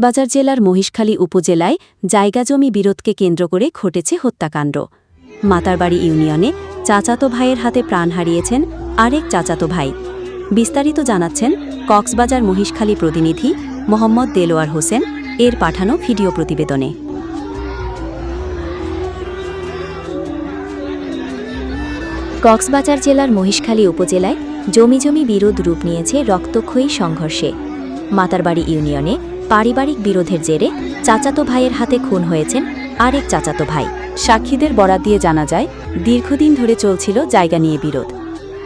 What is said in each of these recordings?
কক্সবাজার জেলার মহিষখালী উপজেলায় জায়গা জমি বিরোধকে কেন্দ্র করে ঘটেছে হত্যাকাণ্ড। মাতারবাড়ি ইউনিয়নে চাচাতো ভাইয়ের হাতে প্রাণ হারিয়েছেন আরেক চাচাতো ভাই। বিস্তারিত জানাচ্ছেন কক্সবাজার মহিষখালী প্রতিনিধি মোহাম্মদ দেলোয়ার হোসেন, এর পাঠানো ভিডিও প্রতিবেদনে। কক্সবাজার জেলার মহিষখালী উপজেলায় জমি জমি বিরোধ রূপ নিয়েছে রক্তক্ষয়ী সংঘর্ষে। মাতারবাড়ি ইউনিয়নে পারিবারিক বিরোধের জেরে চাচাতো ভাইয়ের হাতে খুন হয়েছেন আরেক চাচাতো ভাই। সাক্ষীদের বরাত দিয়ে জানা যায়, দীর্ঘদিন ধরে চলছিল জায়গা নিয়ে বিরোধ।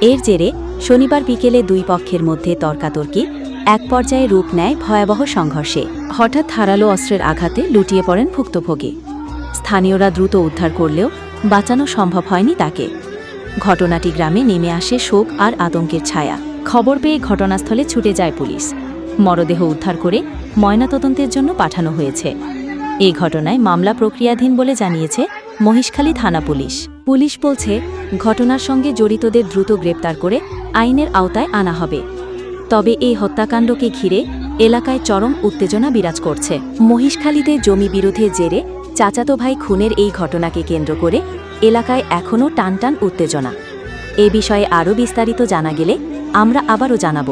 এর জেরে শনিবার বিকেলে দুই পক্ষের মধ্যে তর্কাতর্কি এক পর্যায়ে রূপ নেয় ভয়াবহ সংঘর্ষে। হঠাৎ ধারালো অস্ত্রের আঘাতে লুটিয়ে পড়েন ভুক্তভোগী। স্থানীয়রা দ্রুত উদ্ধার করলেও বাঁচানো সম্ভব হয়নি তাকে। ঘটনাটি গ্রামে নেমে আসে শোক আর আতঙ্কের ছায়া। খবর পেয়ে ঘটনাস্থলে ছুটে যায় পুলিশ। মরদেহ উদ্ধার করে ময়নাতদন্তের জন্য পাঠানো হয়েছে। এই ঘটনায় মামলা প্রক্রিয়াধীন বলে জানিয়েছে মহিষখালী থানা পুলিশ। পুলিশ বলছে, ঘটনার সঙ্গে জড়িতদের দ্রুত গ্রেপ্তার করে আইনের আওতায় আনা হবে। তবে এই হত্যাকাণ্ডকে ঘিরে এলাকায় চরম উত্তেজনা বিরাজ করছে। মহিষখালীতে জমি বিরোধের জেরে চাচাতো ভাই খুনের এই ঘটনাকে কেন্দ্র করে এলাকায় এখনও টানটান উত্তেজনা। এ বিষয়ে আরও বিস্তারিত জানা গেলে আমরা আবারও জানাব।